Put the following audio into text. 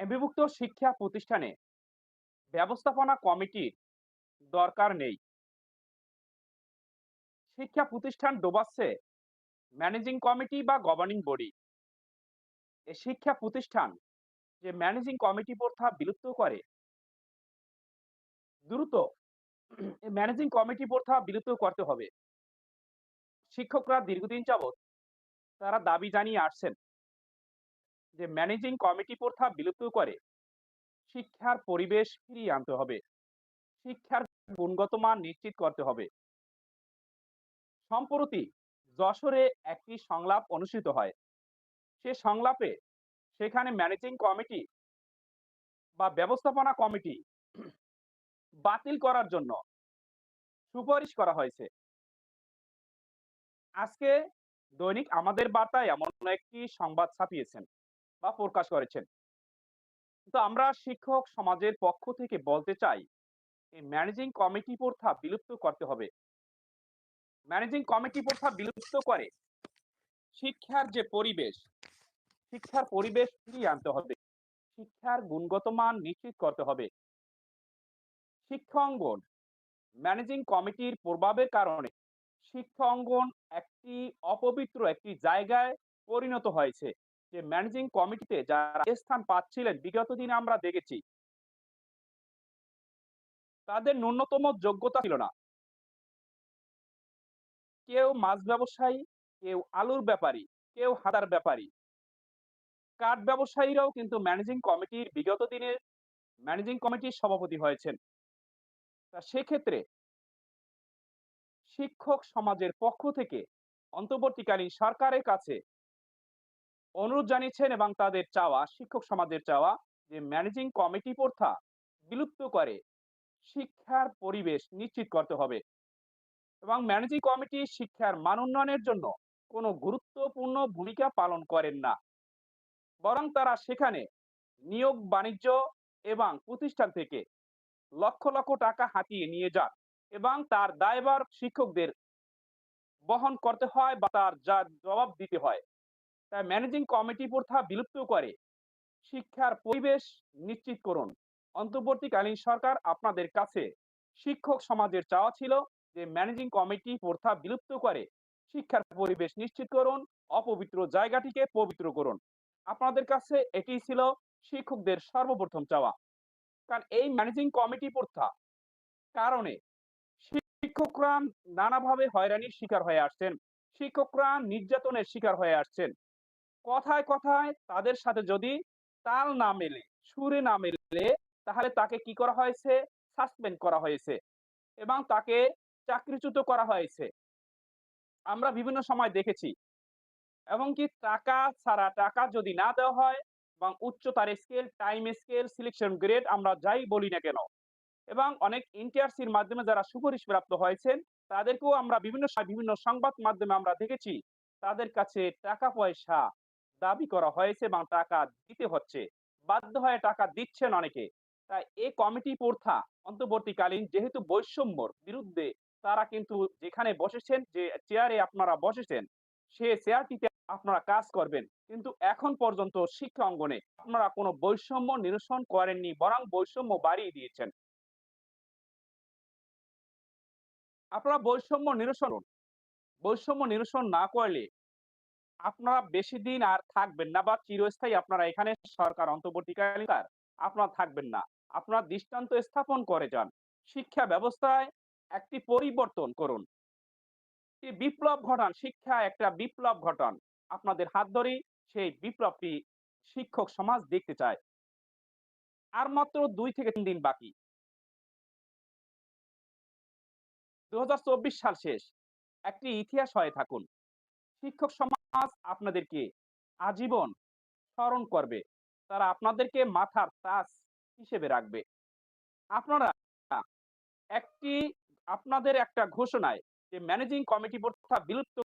এমপিভুক্ত শিক্ষা প্রতিষ্ঠানে ব্যবস্থাপনা কমিটির দরকার নেই। শিক্ষা প্রতিষ্ঠান ডোবাচ্ছে ম্যানেজিং কমিটি বা গভর্নিং বডি। এই শিক্ষা প্রতিষ্ঠান যে ম্যানেজিং কমিটি প্রথা বিলুপ্ত করে, দ্রুত ম্যানেজিং কমিটি প্রথা বিলুপ্ত করতে হবে। শিক্ষকরা দীর্ঘদিন যাবৎ তারা দাবি জানিয়ে আসছেন। যে ম্যানেজিং কমিটি প্রথা বিলুপ্ত করে, শিক্ষার পরিবেশ ফিরিয়ে আনতে হবে। শিক্ষার গুণগত মান নিশ্চিত করতে হবে। সম্প্রতি যশোরে একটি সংলাপ অনুষ্ঠিত হয়। সে সংলাপে সেখানে ম্যানেজিং কমিটি বা ব্যবস্থাপনা কমিটি বাতিল করার জন্য সুপারিশ করা হয়েছে। আজকে দৈনিক আমাদের বার্তায় এমন একটি সংবাদ ছাপিয়েছেন। বা প্রকাশ করেছেন। তো আমরা শিক্ষক সমাজের পক্ষ থেকে বলতে চাই এই ম্যানেজিং কমিটি প্রথা বিলুপ্ত করতে হবে। ম্যানেজিং কমিটি প্রথা বিলুপ্ত করে শিক্ষার যে পরিবেশ, শিক্ষার পরিবেশ ফিরিয়ে আনতে হবে। শিক্ষার গুণগত মান নিশ্চিত করতে হবে। শিক্ষা অঙ্গন ম্যানেজিং কমিটির প্রভাবের কারণে শিক্ষা অঙ্গন একটি অপবিত্র একটি জায়গায় পরিণত হয়েছে। যে ম্যানেজিং কমিটিতে যারা স্থান পাচ্ছিলেন, বিগত দিনে আমরা দেখেছি, তাদের ন্যূনতম যোগ্যতা ছিল না। কেউ মাছ ব্যবসায়ী, কেউ আলুর ব্যাপারী, কেউ হাতার ব্যাপারী। কাঠ ব্যবসায়ীরাও কিন্তু ম্যানেজিং কমিটির বিগত দিনের ম্যানেজিং কমিটির সভাপতি হয়েছেন। তা সেক্ষেত্রে শিক্ষক সমাজের পক্ষ থেকে অন্তর্বর্তীকালীন সরকারের কাছে অনুরোধ জানিয়েছেন এবং তাদের চাওয়া, শিক্ষক সমাজের চাওয়া যে ম্যানেজিং কমিটি প্রথা বিলুপ্ত করে, শিক্ষার পরিবেশ নিশ্চিত করতে হবে। এবং ম্যানেজিং কমিটি শিক্ষার মান উন্নয়নের জন্য কোনো গুরুত্বপূর্ণ ভূমিকা পালন করেন না। বরং তারা সেখানে নিয়োগ, বাণিজ্য এবং প্রতিষ্ঠান থেকে লক্ষ লক্ষ টাকা হাতিয়ে নিয়ে যান এবং তার দায়ভার শিক্ষকদের বহন করতে হয় বা তার যা জবাব দিতে হয়। ম্যানেজিং কমিটি প্রথা বিলুপ্ত করে। শিক্ষার পরিবেশ নিশ্চিত করুন। অন্তর্বর্তীকালীন সরকার আপনাদের কাছে শিক্ষক সমাজের চাওয়া ছিল যে ম্যানেজিং কমিটি প্রথা বিলুপ্ত করে। শিক্ষার পরিবেশ নিশ্চিত করুন, অপবিত্র জায়গাটিকে পবিত্র করুন। আপনাদের কাছে এটি ছিল শিক্ষকদের সর্বপ্রথম চাওয়া। কারণ এই ম্যানেজিং কমিটি প্রথা কারণে শিক্ষকরা নানাভাবে হয়রানির শিকার হয়ে আসছেন। শিক্ষকরা নির্যাতনের শিকার হয়ে আসছেন। কথায় কথায় তাদের সাথে যদি তাল না মেলে, সুরে না মেলে, তাহলে তাকে কি করা হয়েছে? সাসপেন্ড করা হয়েছে এবং তাকে চাকরিচ্যুত করা হয়েছে। আমরা বিভিন্ন সময় দেখেছি। এবং কি টাকা ছাড়া টাকা যদি না দেওয়া হয় এবং উচ্চতার scale, time scale, selection grade আমরা যাই বলি না কেন? এবং অনেক ইন্টারসির মাধ্যমে যারা সুপারিশ প্রাপ্ত হয়েছেন, তাদেরকেও আমরা বিভিন্ন বিভিন্ন সংবাদ মাধ্যমে আমরা দেখেছি। তাদের কাছে টাকা পয়সা দাবি করা হয়েছে এবং টাকা দিতে হচ্ছে। বাধ্য হয়ে টাকা দিচ্ছেন অনেকে। তাই এই কমিটি প্রথা অন্তর্বর্তীকালীন যেহেতু বৈষম্যর বিরুদ্ধে তারা কিন্তু যেখানে বসেছেন, যে চেয়ারে আপনারা বসেছেন, সে চেয়ারটিতে আপনারা কাজ করবেন। কিন্তু এখন পর্যন্ত শিক্ষা অঙ্গনে আপনারা কোনো বৈষম্য নিরসন করেননি, বরং বৈষম্য বাড়িয়ে দিয়েছেন। আপনারা বৈষম্য নিরসন বৈষম্য নিরসন না করলে আপনারা বেশি দিন আর থাকবেন না বা চিরস্থায়ী আপনারা এখানে সরকার, অন্তর্বর্তীকালীন আপনারা থাকবেন না। আপনারা দৃষ্টান্ত স্থাপন করে যান। শিক্ষা ব্যবস্থায় একটি পরিবর্তন করুন। বিপ্লব ঘটান। শিক্ষা একটা বিপ্লব ঘটান। আপনাদের হাত ধরেই সেই বিপ্লবটি শিক্ষক সমাজ দেখতে চায়। আর মাত্র দুই থেকে তিন দিন বাকি। দুহাজার চব্বিশ সাল শেষ। একটি ইতিহাস হয়ে থাকুন। শিক্ষক সমাজ আপনাদেরকে আজীবন স্মরণ করবে। তারা আপনাদেরকে মাথার তাস হিসেবে রাখবে। আপনারা একটি, আপনাদের একটা ঘোষণায় যে ম্যানেজিং কমিটি প্রথা বিলুপ্ত